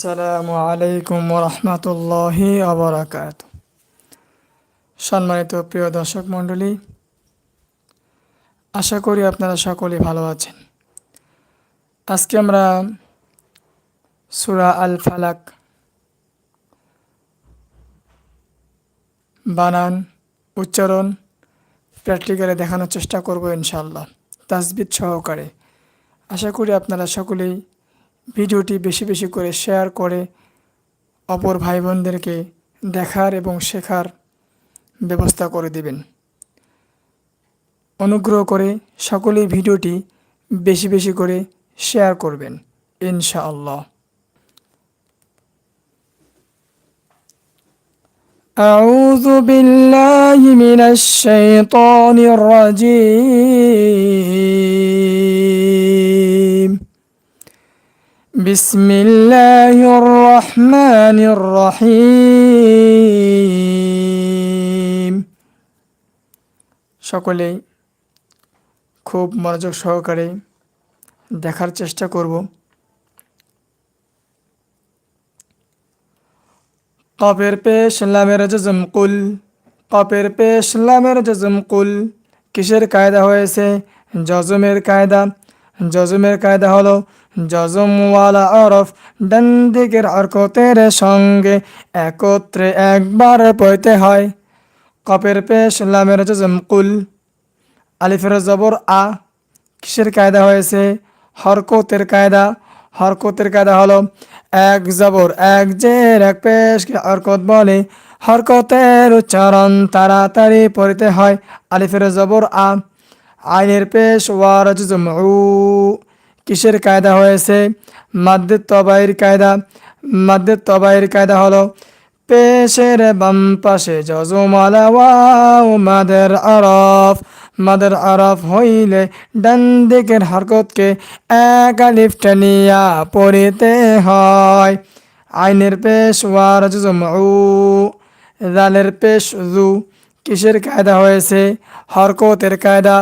আসসালামু আলাইকুম রহমতুল্লাহি আবরাকাত। সম্মানিত প্রিয় দর্শক মণ্ডলী, আশা করি আপনারা সকলে ভালো আছেন। আজকে আমরা সুরা আল ফালাক বানান, উচ্চারণ প্র্যাকটিক্যালে দেখানোর চেষ্টা করব ইনশাল্লাহ তাসবিদ সহকারে। আশা করি আপনারা সকলেই ভিডিওটি বেশি বেশি করে শেয়ার করে অপর ভাই বোনদেরকে দেখার এবং শেখার ব্যবস্থা করে দিবেন অনুগ্রহ করে সকলেই ভিডিওটি বেশি বেশি করে শেয়ার করবেন ইনশাআল্লাহ أعوذ بالله من الشيطان الرجيم بسم الله الرحمن الرحيم সকলেই খুব মনোযোগ সহকারে দেখার চেষ্টা করব কপের পেশ লামের জজম কুল কপের পেশ লামের জজম কুল কিসের কায়দা হয়েছে জজমের কায়দা জজমের কায়দা হলো জজমওয়ালা অরফ ডান দিকের অর্কতের সঙ্গে একত্রে একবার পড়তে হয়। কপের পেশ, লামের জজম, কুল। আলিফের জবর, আ। কিসের কায়দা হয়েছে? হরকতের কায়দা। হরকতের কায়দা হলো এক জবর, এক জের, এক পেশকে হরকত বলে। হরকতের উচ্চারণ তাড়াতাড়ি পড়িতে হয়। আলিফের জবর, আ। আইনের পেশ, ওয়ার জজম, উ। কিসের কায়দা হয়েছে? মাদ্দের তবাইয়ের কায়দা। মাদ্দের তবাইয়ের কায়দা হলো পেশের বাম পাশে ওয়াও মাদের আরফ। মাদের আরফ হইলে ডান দিকের হরকতকে এক আলিফ টানিয়া পড়িতে হয়। আইনের পেশ ওয়ার জজম উ জালের পেশ জু। কিসের কায়দা হয়েছে? হরকতের কায়দা।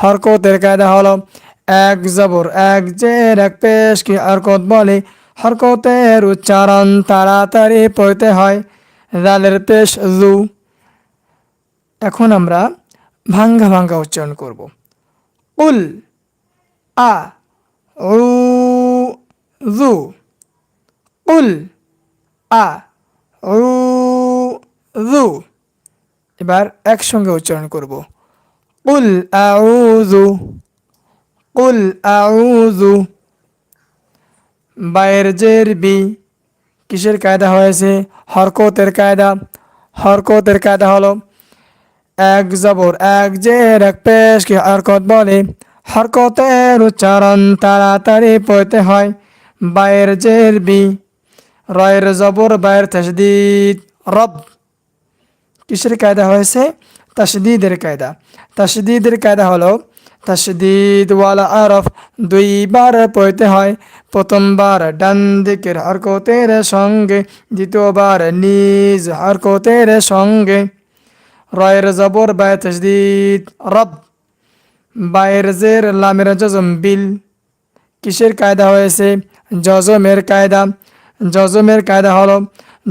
হরকতের কায়দা হলো এক জবর, এক জের, এক পেশ কি হরকত বলে। হরকতের উচ্চারণ তাড়াতাড়ি পড়তে হয়। জালের পেশ জু। এখন আমরা ভাঙ্গা ভাঙ্গা উচ্চারণ করব। উল, আ, উ, জু। উল, আ, উ, জু। এবার একসঙ্গে উচ্চারণ করব। উল আউযু কুল আউযু বায়ের জের বি, কিসের কায়দা হয়েছে? হরকতের কায়দা। হরকতের কায়দা হলো এক জবর, এক জের, এক পেশকে হরকত বলে। হরকতের উচ্চারণ তাড়াতাড়ি পড়তে হয়। বায়ের জের বি, রয়ের জবর বায়ের তসদিদ রব, কিসের কায়দা হয়েছে? তাসদিদের কায়দা। তাসদিদের কায়দা হলো তাসদিদ ওয়ালা আরফ দুইবার পড়তে হয়। প্রথমবার ডান দিকের হরকতের সঙ্গে, দ্বিতীয়বার নিজ হরকতের সঙ্গে। রয়ের জবর বায় তসদিদ রব। বায়ের জের লামের জজম বিল। কিসের কায়দা হয়েছে? জজমের কায়দা। জজমের কায়দা হলো,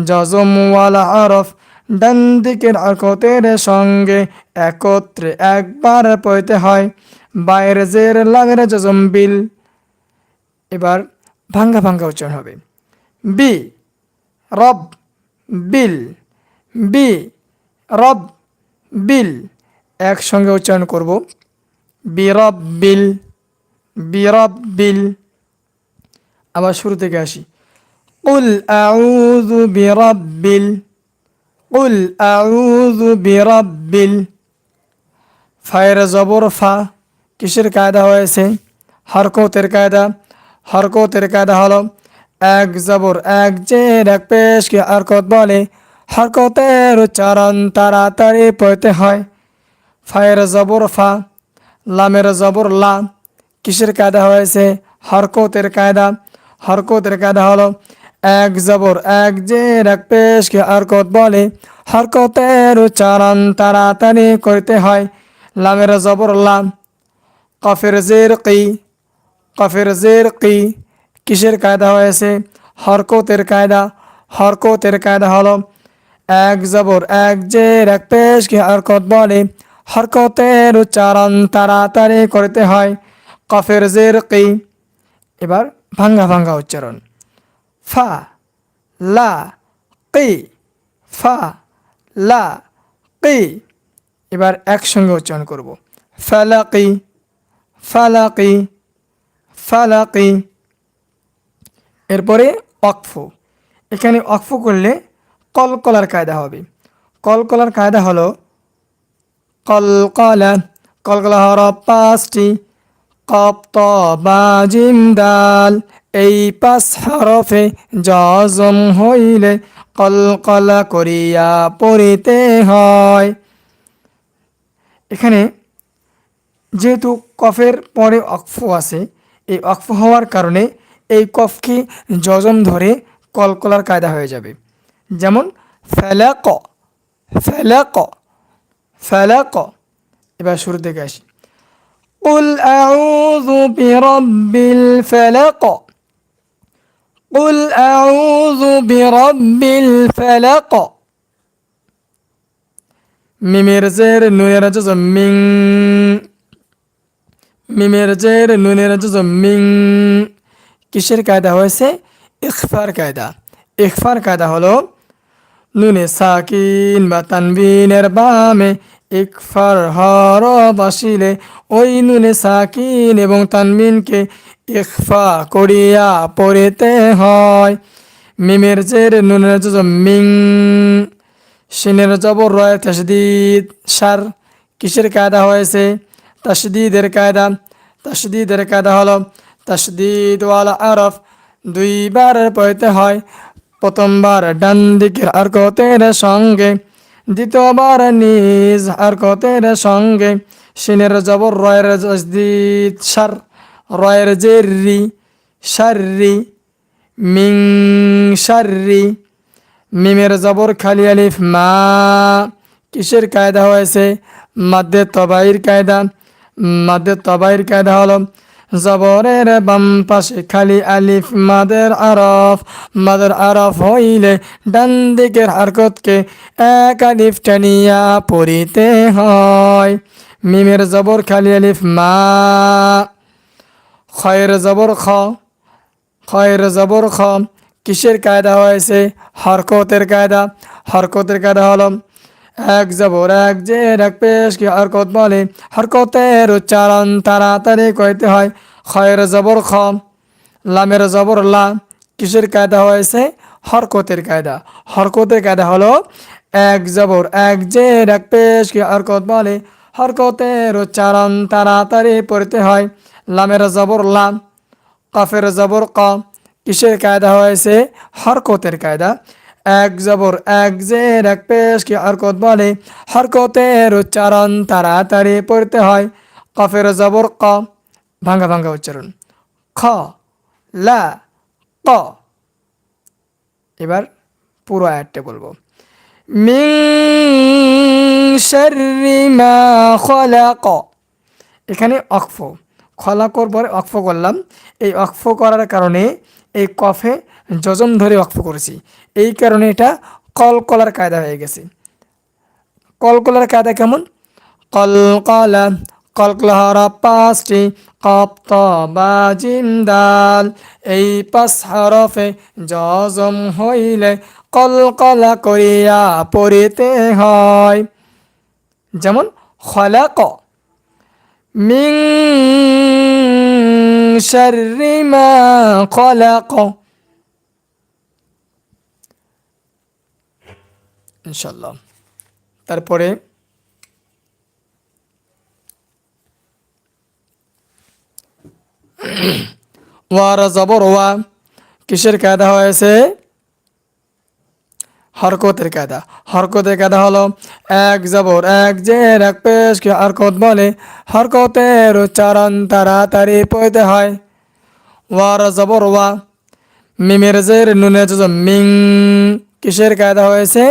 জজম ওয়ালা আরফ ডান দিকের হরকতের সঙ্গে একত্রে একবার পড়তে হয়। বাইরে জের লামের জজম বিল। এবার ভাঙ্গা ভাঙ্গা উচ্চারণ হবে। বি, রব, বিল। বি, রব, বিল। একসঙ্গে উচ্চারণ করব। বিরব বিল। বিরব বিল। আবার শুরু থেকে আসি। উল আউযু বিরাব্বিল উল আউযু বিরাব্বিল ফায়ের জবর ফা কিসের কায়দা হয়েছে? হরকতের কায়দা। হরকতের কায়দা হলো এক জবর, এক জের, এক পেশকে হরকত বলে। হরকতের উচ্চারণ তাড়াতাড়ি পড়তে হয়। ফায়ের জবর ফা, লামের জবর লা, কিসের কায়দা হয়েছে? হরকতের কায়দা। হরকতের কায়দা হলো এক জবর, এক জের এক পেশকে হরকত বলে। হরকতের উচ্চারণ তাড়াতাড়ি করতে হয়। লামের জবর লাম। কফের জের কি কফের জের কি কিসের কায়দা হয়েছে? হরকতের কায়দা। হরকতের কায়দা হলো এক জবর, এক জের এক পেশকে হরকত বলে। হরকতের উচ্চারণ তাড়াতাড়ি করতে হয়। কফের জের কি এবার ভাঙ্গা ভাঙ্গা উচ্চারণ। ফা, লা, কি, ফা, লা, কি। এবার একসঙ্গে উচ্চারণ করব। ফালাকি ফালাকি ফালাকি। এরপরে অক্ফ এখানে অক্ফ করলে কলকলার কায়দা হবে। কলকলার কায়দা হলো কলকলা কলকলা হর পাঁচটি কপ ত বা জিম দাল এই পাঁচ হরফে জজম হইলে কলকলা করিয়া পড়িতে হয় এখানে যেহেতু কফের পরে অক্ফ আছে এই অক্ফ হওয়ার কারণে এই কফকে যজম ধরে কলকলার কায়দা হয়ে যাবে যেমন ফেলাক ফেলাক ফেলাক এবার শুরু থেকে আসি قل أعوذ برب الفلق قل أعوذ برب الفلق মিমের জের নুনের জজ মিং মিমের জের নুনের জজ মিং কিসের কায়দা হয়েছে ইখফার কায়দা ইখফার কায়দা হলো নুনে সাকিন বা তানবিনের বামে ইকফার হর বাসিলে ওই নুনে সাকিন এবং তানবিনকে ইকফা করিয়া পড়িতে হয় মিমের জের নুনের মিং সিনের জবর রয় তসদিদ সার কিসের কায়দা হয়েছে তসদিদের কায়দা তসদিদের কায়দা হলো তসদিদ ওয়ালা আরফ দুইবার পড়তে হয় প্রথমবার ডান দিকের হরকতের সঙ্গে, দ্বিতীয়বার নিজ হরকতের সঙ্গে, সিনের জবর রয়ের তসদিদ সার, রয়ের জেরি সারি মিং সারি মিমের জবর খালি আলিফ মা, কিসের কায়দা হয়েছে? মাদ্দে তবাইর কায়দা, মাদ্দে তবাইর কায়দা হলো জবরের বাম পাশে খালি আলিফ, মাদের আরফ। মাদের আরফ হইলে ডান দিকের হারকতকে এক আলিফ টানিয়া পড়িতে হয়। মিমের জবর খালি আলিফ, মা। খয়ের জবর খ। খয়ের জবর খ। কিসের কায়দা হয়েছে? হরকতের কায়দা। হরকতের কায়দা হলো এক জবর, এক যে এক পেশ কি হরকত বলে? হরকতের উচ্চারণ তাড়াতাড়ি কইতে হয়। খয়ের জবর খ, লামের জবর লা। কিসের কায়দা হয়েছে? হরকতের কায়দা। হরকতের কায়দা হলো এক জবর, এক যে এক পেশ কি হরকত বলে? হরকতের উচ্চারণ তাড়াতাড়ি পড়তে হয়। লামের জবর লাম কফের জবর ক। কিসের কায়দা হয়েছে? হরকতের কায়দা। এক জবর, এক জের, এক পেশ কি হরকত বলে। হরকতের উচ্চারণ তাড়াতাড়ি পড়তে হয়। কফের জবর ক, ভাঙ্গা ভাঙ্গা উচ্চারণ। খ, লা, ক। এবার পুরো আয়াতটা বলব। মিং মা এখানে অক্ফ, খলাকর পরে অক্ফ করলাম। এই অক্ফ করার কারণে এই কফে যজন ধরে অক্ফ করেছি। এই কারণে এটা কলকলার কায়দা হয়ে গেছে। কলকলার কায়দা কেমন? কলকলা কলকলাহারা পাঁচটি কপ্ত বা জিন্দাল। এই পাঁচ হরফে যজম হইলে কলকলা করিয়া পড়িতে হয়। যেমন, খলাক। মিং শাররি মা খলাক। ইনশাল্লাহ তারপরে ওয়ার জবর ওয়া, কিসের কায়দা হয়েছে? হরকতের কায়দা। হরকতের কায়দা হলো এক জবর, এক জের এক পেশ পেশকে হরকত বলে। হরকতের উচ্চারণ তাড়াতাড়ি পড়তে হয়। ওয়ার জবর ওয়া, মিমের জের নুনে মিং। কিসের কায়দা হয়েছে?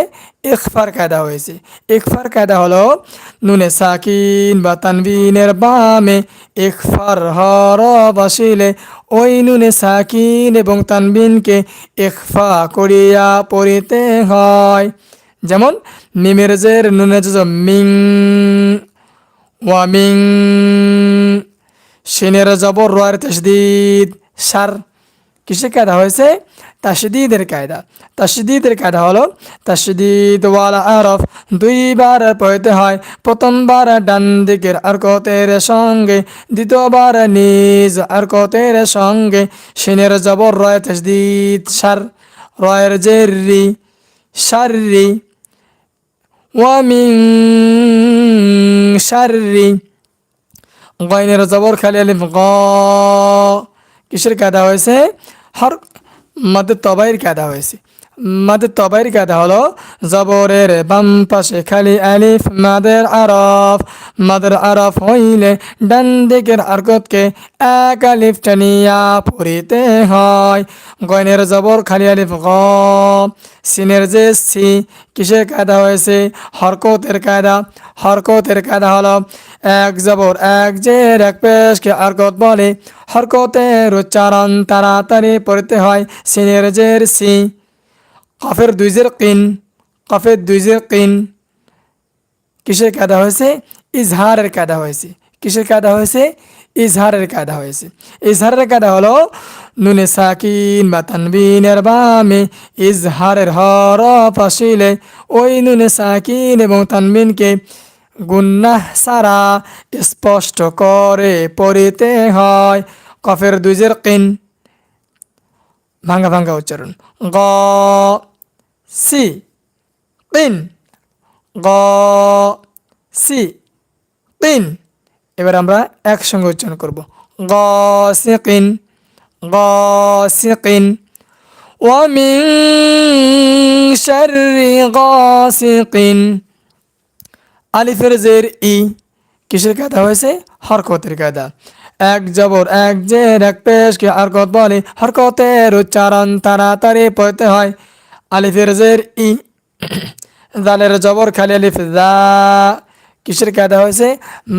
ইকফার কায়দা হয়েছে। ইকফার কায়দা হলো নুনে সাকিন বা তানবিনের বামে ইকফার হর বসিলে ওই নুনে সাকিন এবং তানবিনকে ইকফা করিয়া পড়িতে হয়। যেমন মিমের জের নুনে মিং ওয়ামিং সিনের জবর রয়ের তসদিদ সার। কিসের কায়দা হয়েছে? তাসদিদের কায়দা। তাসদিদের কায়দা হলো তাসদিদ ওয়ালা আরফ দুইবার পড়তে হয়, প্রথমবার ডান দিকের আরকতের সঙ্গে, দ্বিতীয়বার নিজ আরকতের সঙ্গে। সিনের জবর রয় তসদিদ সার, রয়ের জেরি সারি ওয়ামিং সারি গয়নের জবর খালি আলিফ গ। কিসের কায়দা হয়েছে? হর মাদের তবাইয়ের কায়দা হয়েছে। মাদের তবাইয়ের কায়দা হলো জবরের বাম পাশে খালি আলিফ, মাদের আরফ। মাদের আরফ হইলে ডান দিকের আরকতকে এক আলিফ টানিয়া পড়িতে হয়। গয়নের জবর, খালি আলিফ গ। সিনের যে সি, কিসের কায়দা হয়েছে? হরকতের কায়দা হরকতের কায়দা হলো এক জবর, এক জের, এক পেশকে হরকত বলে। হরকতের উচ্চারণ তাড়াতাড়ি পড়তে হয় সিনের জের সি। কফের দুইজের কিন, কফের দুই জের কিন। কিসের কায়দা হয়েছে? ইজহারের কায়দা হয়েছে। কিসের কায়দা হয়েছে? ইজহারের কায়দা হয়েছে। ইজহারের কায়দা হলো নুনে সাকিন বা তানবিনের বামে ইজহারের হর ফাঁসিলে ওই নুনে সাকিন এবং তানবিনকে গুন্নাহ সারা স্পষ্ট করে পড়িতে হয়। কফের দুইজের কিন ভাঙ্গা ভাঙ্গা উচ্চারণ গ সি কিন গ সি কিন এবার আমরা একসঙ্গে উচ্চারণ করব গ সি কিন গ সি কিন ومن شر غاسق আলিফের জের ই কিসের কায়দা হয়েছে হরকতের কায়দা এক জবর, এক জের এক পেশকে হরকত বলে, হরকতের উচ্চারণ তাড়াতাড়ি পড়তে হয়। আলিফের জের, ই, দালের জবর খালি আলিফ, দা, কিসের কায়দা হয়েছে?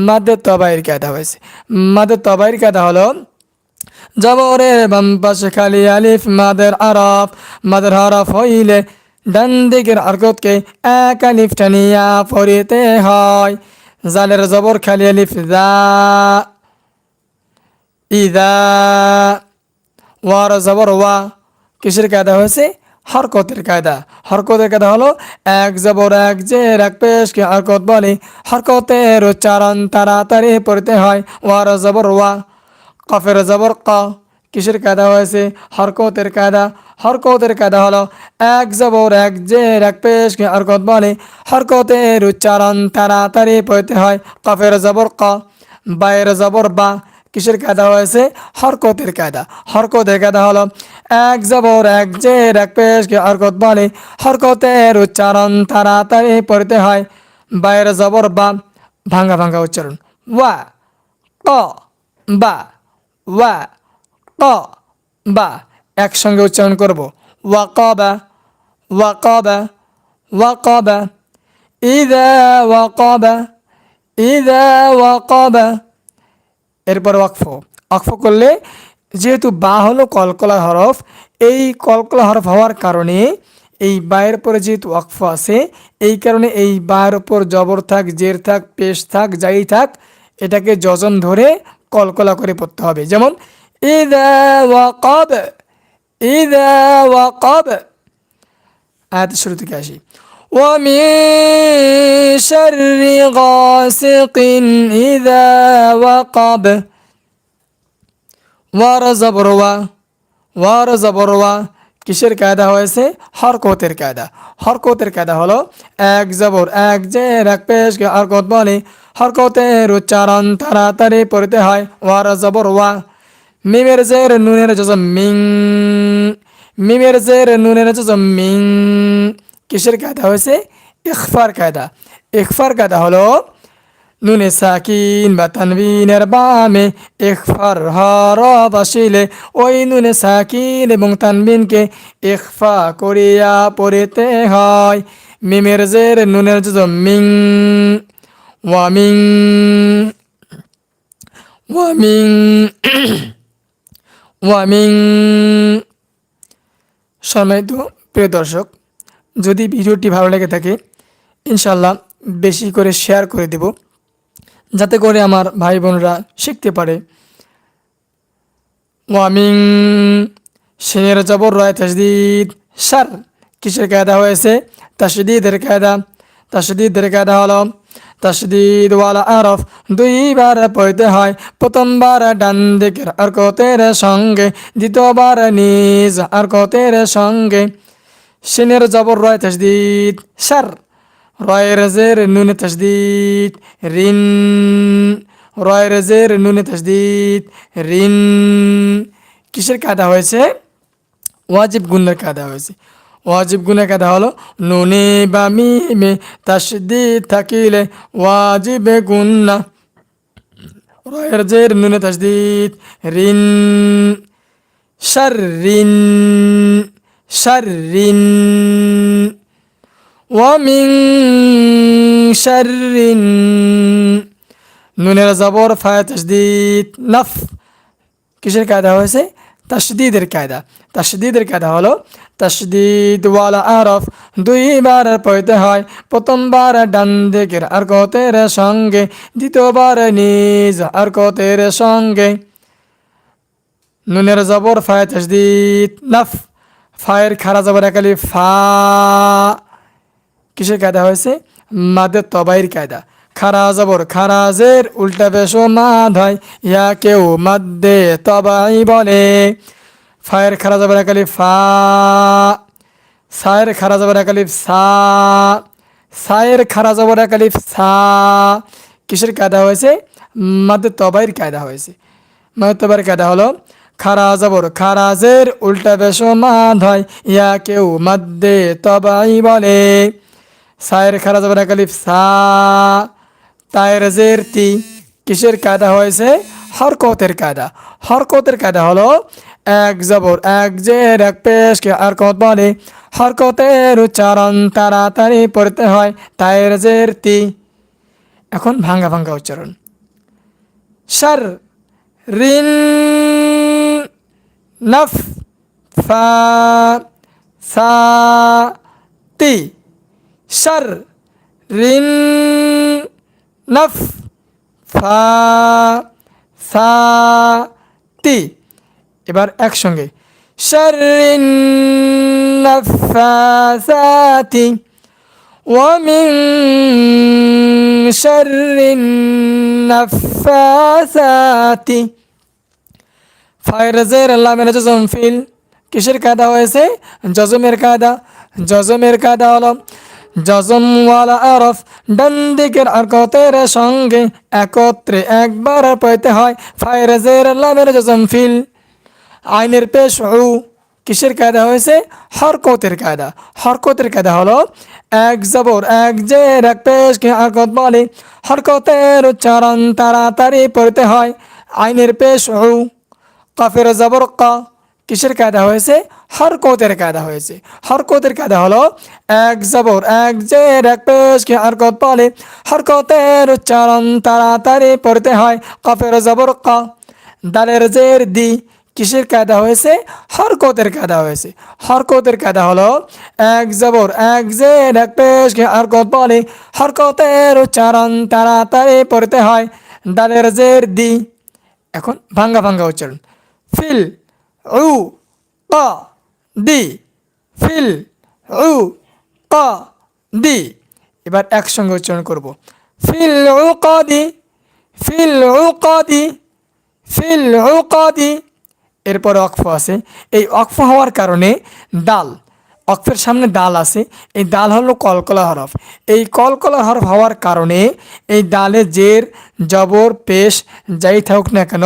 মাদের তবাইয়ের কায়দা হয়েছে। মাদের তবাইয়ের কায়দা হলো, জবরের বাম পাশে খালি আলিফ, মাদের আরফ, মাদের হরফ হইলে ডান দিকের আরকতকে এক আলিফ টানিয়া পড়িতে হয়। জালের জবর খালি আলিফ, দা ইদা ওয়ার জবর ওয়া কিসের কায়দা হয়েছে? হরকতের কায়দা। হরকতের কায়দা হলো এক জবর, এক জের, এক পেশকে হরকত বলে। হরকতের উচ্চারণ তাড়াতাড়ি পড়তে হয়। ওয়ার জবর ওয়া, কফের জবর ক, কিসের কায়দা হয়েছে? হরকতের কায়দা। হরকতের কায়দা হলো এক জবর, এক জের, এক পেশকে হরকত বলে। হরকতের উচ্চারণ তাড়াতাড়ি পড়তে হয়। কফের জবর ক, বায়ের জবর বা কিসের কায়দা হয়েছে? হরকতের কায়দা। হরকতের কায়দা হলো এক জবর, এক জের, এক পেশকে হরকত বলে। হরকতের উচ্চারণ তাড়াতাড়ি পড়তে হয়। বাইরে জবর বা ভাঙ্গা ভাঙ্গা উচ্চারণ। ওয়া, ক, বা, ওয়া, ক, বা একসঙ্গে উচ্চারণ করব। ওয়াকাবা ওয়াকাবা ওয়াকাবা। ইদা ওয়াকাবা ইদা ওয়াকাবা। এরপর ওয়াকফ। ওয়াকফ করলে যেহেতু বা হলো কলকলা হরফ, এই কলকলা হরফ হওয়ার কারণে এই বায়ের পরে যেহেতু ওয়াকফ আছে, এই কারণে এই বায়ের ওপর জবর থাক, জের থাক, পেশ থাক, যাই থাক, এটাকে যজন ধরে কলকলা করে পড়তে হবে। যেমন, ইদা ওয়াকাব, ইদা আয়াত শুরু থেকে আসি। ومن شر غاسق إذا وقب ওয়ার জবর ওয়া ওয়ার জবর ওয়া কিসের কায়দা হয়েছে হরকতের কায়দা হরকতের কায়দা হলো এক জবর এক যে এক পেশকে হরকত বলে হরকতের উচ্চারণ তাড়াতাড়ি পড়তে হয় ওয়ার জবর ওয়া মিমের জের নুনের যজ মিং মিমের জের নুনের যজ মিং কিসের কায়দা হয়েছে? ইখফার কায়দা। ইখফার কায়দা হলো নুনে সাকিন বা তানবিনের বামে ইখফার হর বসিলে ওই নুনে সাকিন এবং তানবিনকে ইখফা করিয়া পড়িতে হয়। মিমের জের, নুনের জজম, মিং ওয়ামিং ওয়ামিং ওয়ামিং সম্মানিত প্রিয় দর্শক যদি ভিডিওটি ভালো লেগে থাকে ইনশাল্লাহ বেশি করে শেয়ার করে দেব, যাতে করে আমার ভাই বোনরা শিখতে পারে। ওয়ামিং শের জবর রয় তসদিদ সার কিসের কায়দা হয়েছে? তাসদিদের কায়দা তাসদিদের কায়দা হলো তাসদিদ ওয়ালা আরফ, দুইবার পড়তে হয়, প্রথমবার ডান দিকের আর কতের সঙ্গে, দ্বিতীয়বার নিজ আর কতের সঙ্গে। সিনের জবর রয় তসদিদ সার রয়ের জের নুনে তসদিদ রিন রয়ের জের নুনে তসদিদ রিন কিসের কায়দা হয়েছে? ওয়াজিব গুণের কায়দা হয়েছে। ওয়াজিব গুণের কায়দা হলো নুনে বা মিমে তাসদিদ থাকিলে ওয়াজিবে গুন্না রয়ের জের নুনে তসদিদ রিন শাররিন শাররিন ওয়ামিং শাররিন নুনের জবর ফায় তসদিদ নাফ কিসের কায়দা হয়েছে তাসদিদের কায়দা তাসদিদের কায়দা হলো তাসদিদ ওয়ালা আরফ দুইবার পড়তে হয় প্রথমবার ডান দিকের আর কতের সঙ্গে দ্বিতীয়বার নিজ আর কতের সঙ্গে নুনের জবর ফায় তাসদিদ নাফ ফায়ের খারা জবর একালি ফা কিসের কায়দা হয়েছে? মাদের তবাইর কায়দা। খারা জবর খারাজের উল্টা বেশো মাদ হয় ইয়া কেউ মাদ্দে তবাই বলে। ফায়ের খারা জবর একালি ফা। সায়ের খারা জবর একালিফ সা সায়ের খারা জবর একালিফ সা কিসের কায়দা হয়েছে? মাদের তবাইর কায়দা হয়েছে। মাদের তবাইর কায়দা হলো খারা জবর খারাজের উল্টা বেশো মাদ হয়, ইয়া কেউ মাদ্দে তবাই বলে। সায়ের খারা জবর একালিফ সা, তায়ের জের তি। কিসের কায়দা হয়েছে? হরকতের কায়দা। হরকতের কায়দা হলো এক জবর, এক জের, এক পেশকে আর কত বলে? হরকতের উচ্চারণ তাড়াতাড়ি পড়তে হয় তায়ের জের তি। এখন ভাঙ্গা ভাঙ্গা উচ্চারণ। সার রিন নফ ফা সা তি সার রিন নফ ফা সা তি এবার একসঙ্গে শারিন নাফাসাতি ومن شر النفاثات ফায়রাজের আল্লাহ মেরা জজম ফিল। কিসের কায়দা হয়েছে? জজমের কায়দা। জজমের কায়দা হলো জজমওয়ালা আরফ ডান দিকের আরকতের সঙ্গে একত্রে একবার পড়তে হয়। ফায়রাজের আল্লাহ মেরা জজম ফিল। আইনের পেশ উ কিসের কায়দা হয়েছে? হরকতের কায়দা। হরকতের কায়দা হলো, এক জবর, এক জের, এক পেশকে হরকত বলে। হরকতের উচ্চারণ তাড়াতাড়ি পড়তে হয়। আইনের পেশ উ কফের জবর ক কিসের কায়দা হয়েছে? হরকতের কায়দা হয়েছে। হরকতের কায়দা হলো এক জবর, এক জের, এক পেশকে হরকত বলে হরকতের উচ্চারণ তাড়াতাড়ি পড়তে হয় কফের জবর ক। দালের জের দি কিসের কায়দা হয়েছে? হরকতের কায়দা হয়েছে। হরকতের কায়দা হলো এক জবর, এক জের, এক পেশকে হরকত বলে হরকতের উচ্চারণ তাড়াতাড়ি পড়তে হয়। দালের জের দি। এখন ভাঙ্গা ভাঙ্গা উচ্চারণ। ফিল উ ক দি। ফিল উ ক দি। এবার একসঙ্গে উচ্চারণ করব। ফিল উ ক দি। ফিল উ ক দি। ফিল উ ক দি। এরপর অক্ফ আছে। এই অক্ফ হওয়ার কারণে ডাল অক্ফের সামনে ডাল আছে। এই ডাল হলো কলকলা হরফ। এই কলকলা হরফ হওয়ার কারণে এই ডালে জের, জবর, পেশ, যাই থাকুক না কেন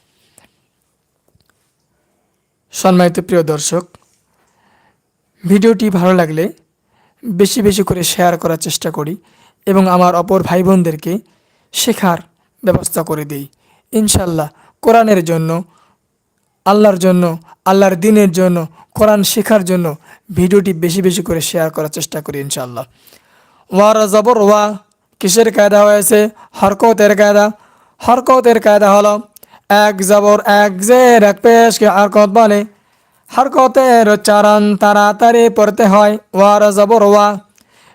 সম্মানিত প্রিয় দর্শক, ভিডিওটি ভালো লাগলে বেশি বেশি করে শেয়ার করার চেষ্টা করি এবং আমার অপর ভাই বোনদেরকে শেখার ব্যবস্থা করে দিই। ইনশাল্লাহ কোরআনের জন্য, আল্লাহর জন্য, আল্লাহর দিনের জন্য, কোরআন শেখার জন্য ভিডিওটি বেশি বেশি করে শেয়ার করার চেষ্টা করি ইনশাল্লাহ ওয়ার জবর ওয়া, কিসের কায়দা হয়েছে? হরকতের কায়দা। হরকতের কায়দা হলো এক জবর, এক জের, এক পেশকে হরকত বলে। হরকতের উচ্চারণ তাড়াতাড়ি পড়তে হয়। ওয়ার জবর ওয়া।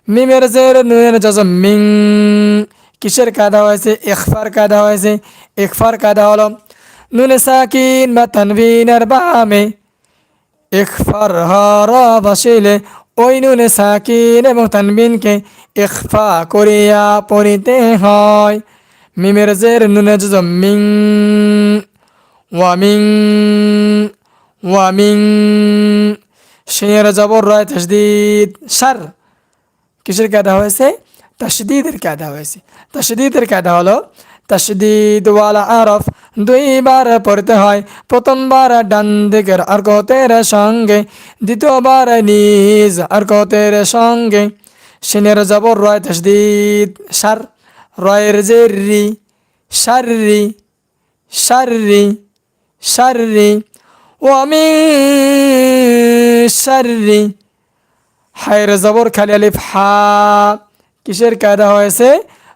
মিমের জের, নুয়ের জজম মিং। কিসের কায়দা হয়েছে? ইখফার কায়দা হয়েছে। ইখফার কায়দা হলো, নুনে সাকিন বা তানবিনের বামে। ইখফার হর বসিলে ওই নুনে সাকিন এবং তানবিনকে ইখফা করিয়া পড়িতে হয়। মিমের জের নুনে মিং ওয়ামিং ওয়ামিং শিনের জবর রয় তসদিদ সার কিসের কায়দা হয়েছে তাসদিদের কায়দা হয়েছে তাসদিদের কায়দা হলো তাসদিদ ওয়ালা আরফ দুইবার পড়তে হয় প্রথমবার ডান দিকের আরকতের সঙ্গে দ্বিতীয়বার নিজ আরকতের সঙ্গে সিনের জবর রয় তসদিদ সার রয়ের যে রি সারি সারি সারি ও আমি সারি হায়ের জবর খালি আলিফ হা। কিসের কায়দা হয়েছে?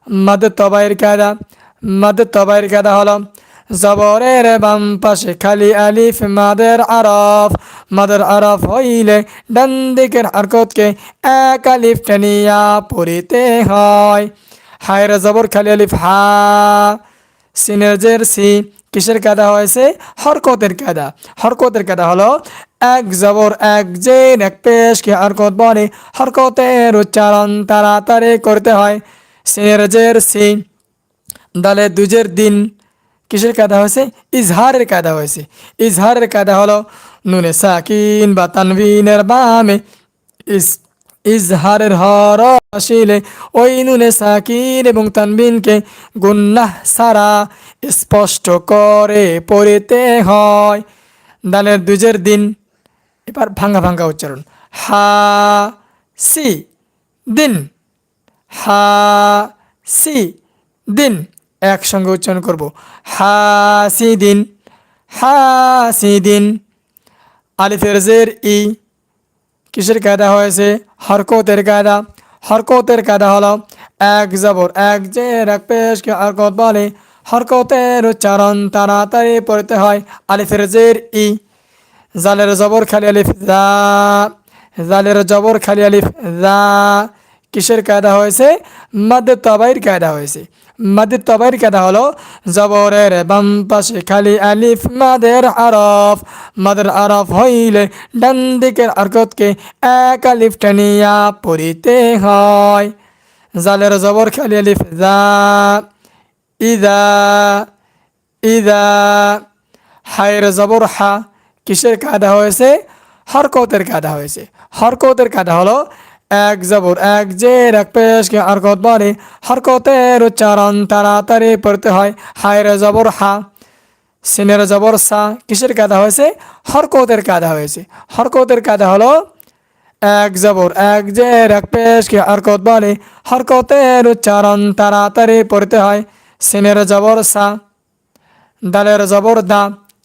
মাদ তবাইয়ের কায়দা। মাদ তবাইয়ের কায়দা হলো জবরের বাম পাশে খালি আলিফ, মাদের আরফ। মাদের আরফ হইলে ডান দিকের হরকতকে এক আলিফ টেনিয়া পড়িতে হয়। হায়ের জবর খালি আলিফ হা সিনের জের সি, কিসের কায়দা হয়েছে? হরকতের কায়দা হরকতের কায়দা হলো এক জবর, এক জেন, এক পেশকে হরকত বলে হরকতের উচ্চারণ তাড়াতাড়ি করতে হয়। সিনের জের সি, দালে দুজের দিন। কিসের কায়দা হয়েছে? ইজহারের কায়দা হয়েছে। ইজহারের কায়দা হলো নুনে সাকিন বা তানবিনের বামে। ইস ইজহারের হর আসিলে ওই নুনে সাকিন এবং তানবিনকে গুন্নাহ সারা স্পষ্ট করে পড়িতে হয়। দালের দুজের দিন, এবার ভাঙ্গা ভাঙ্গা উচ্চারণ। হা, সি, দিন। হা, সি, দিন। একসঙ্গে উচ্চারণ করব। হা, সি, দিন। হা, সি, দিন। আলিফের জের ই কিসের কায়দা হয়েছে? হরকতের কায়দা। হরকতের কায়দা হলো এক জবর, এক যে এক পেশকে হরকত বলে। হরকতের উচ্চারণ তাড়াতাড়ি পড়তে হয় আলিফের জের ই। জালের জবর খালি আলিফ দা। জালের জবর খালি আলিফ দা। কিসের কায়দা হয়েছে? মাদ তবাইর কায়দা হয়েছে। মাদ তবাইর কায়দা হলো? জবরের বাম পাশে খালি আলিফ, মাদের আরফ। মাদের আরফ হইলে ডান দিকের আরকতকে এক আলিফ টানিয়া পড়িতে হয়। জালের জবর খালি আলিফ দা ইদা ইদা। হায়ের জবর হা, কিসের কায়দা হয়েছে? হরকতের কায়দা হয়েছে। হরকতের কায়দা হলো এক জবর, এক জের, এক পেশকে হরকত বলে হরকতের উচ্চারণ তাড়াতাড়ি পড়তে হয়। হায়ের জবর হা, সিনের জবর সা। কিসের কাদা হয়েছে? হরকতের কাদা হয়েছে। হরকতের কাদা হলো এক জবর, এক জের, এক পেশকে হরকত বলে হরকতের উচ্চারণ তাড়াতাড়ি পড়তে হয়। সিনের জবর সা, দালের জবর দা।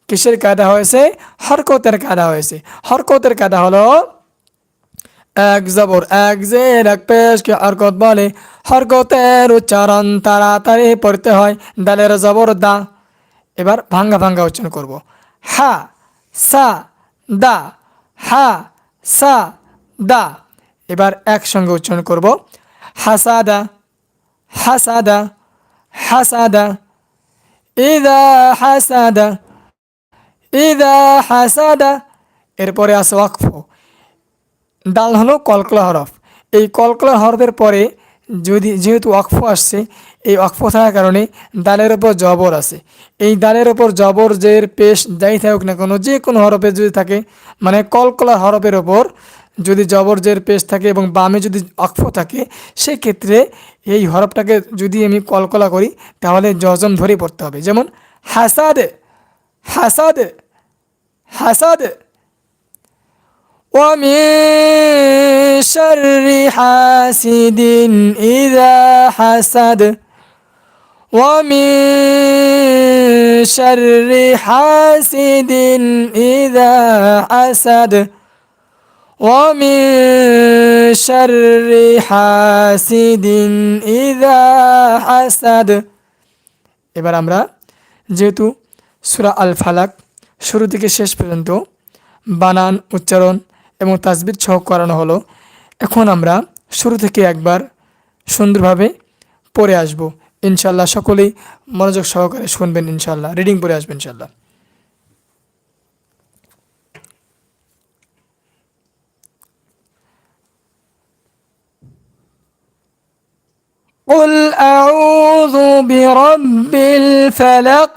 কিসের কায়দা হয়েছে? হরকতের কাদা হয়েছে। হরকতের কাদা হলো এক জবর, এক জের, এক পেশকে হরকত বলে। হরকতের উচ্চারণ তাড়াতাড়ি পড়তে হয় দালের জবর দা। এবার ভাঙ্গা ভাঙ্গা উচ্চারণ করব। হা, সা, দা। হা, সা, দা। এবার একসঙ্গে উচ্চারণ করব। হাসাদা হাসাদা হাসাদা। ইদা হাসাদা ইদা হাসাদা। এরপরে আছে ওয়াকফ। ডাল হলো কলকলা হরফ। এই কলকলা হরফের পরে যদি, যেহেতু ওয়াকফ আসছে, এই ওয়াকফ থাকার কারণে দালের ওপর জবর আছে। এই দালের ওপর জবর জের পেশ যাই থাকুক না কোনো, যে কোনো হরফে যদি থাকে মানে কলকলা হরফের ওপর যদি জবরজের পেশ থাকে এবং বামে যদি অক্ফ থাকে, সেক্ষেত্রে এই হরফটাকে যদি আমি কলকলা করি, তাহলে জজম ধরে পড়তে হবে। যেমন হাসাদ হাসাদ হাসাদ। ومن شر حاسد إذا حسد ومن شر حاسد إذا حسد ومن شر حاسد إذا حسد এবার আমরা যেহেতু সূরা আল ফালাক শুরু থেকে শেষ পর্যন্ত বানান উচ্চারণ এবং তাসবির সহ করানো হলো এখন আমরা শুরু থেকে একবার সুন্দরভাবে পড়ে আসব ইনশাল্লাহ সকলেই মনোযোগ সহকারে শুনবেন ইনশাল্লাহ রিডিং পড়ে আসবেন ইনশাল্লাহ قل أعوذ برب الفلق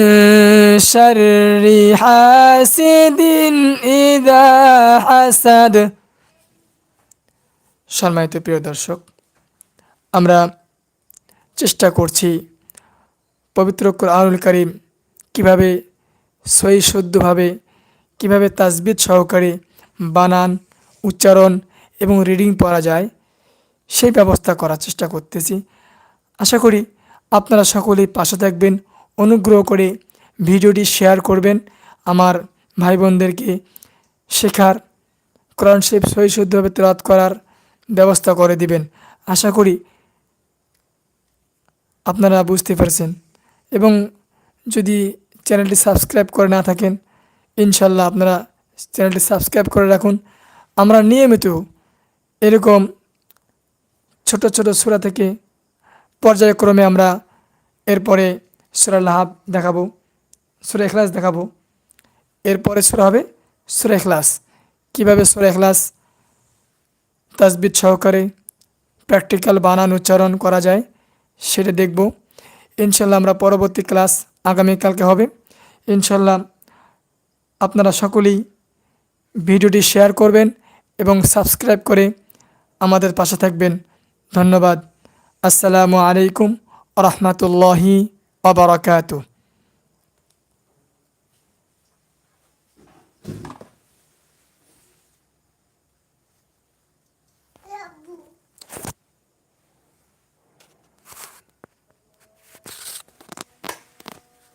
شر حاسد إذا حسد সম্মানিত প্রিয় দর্শক আমরা চেষ্টা করছি পবিত্র কোরআনুল করিম কীভাবে সই শুদ্ধভাবে কীভাবে তাজবিদ সহকারে বানান উচ্চারণ এবং রিডিং পড়া যায় সেই ব্যবস্থা করার চেষ্টা করতেছি আশা করি আপনারা সকলেই পাশে থাকবেন অনুগ্রহ করে ভিডিওটি শেয়ার করবেন। আমার ভাই বোনদেরকে শেখার, কোরআন শরীফ সহি শুদ্ধভাবে তেলাওয়াত করার ব্যবস্থা করে দিবেন। আশা করি আপনারা বুঝতে পারছেন। এবং যদি চ্যানেলটি সাবস্ক্রাইব করে না থাকেন, ইনশাল্লাহ আপনারা চ্যানেলটি সাবস্ক্রাইব করে রাখুন। আমরা নিয়মিত এরকম ছোট ছোট সুরা থেকে পর্যায়ক্রমে আমরা এরপরে সুরা লাহাব দেখাবো। সুরা এখলাস দেখাবো। এরপরে সুরা হবে সুরা এখলাস কীভাবে সুরা এখলাস তাসবিদ সহকারে প্র্যাকটিক্যাল বানান, উচ্চারণ করা যায়, সেটা দেখব। ইনশাল্লাহ আমরা পরবর্তী ক্লাস আগামীকালকে হবে। ইনশাল্লাহ আপনারা সকলেই ভিডিওটি শেয়ার করবেন এবং সাবস্ক্রাইব করে আমাদের পাশে থাকবেন। ধন্যবাদ। আসসালামু আলাইকুম রহমতুল্লাহি আবরাকাতু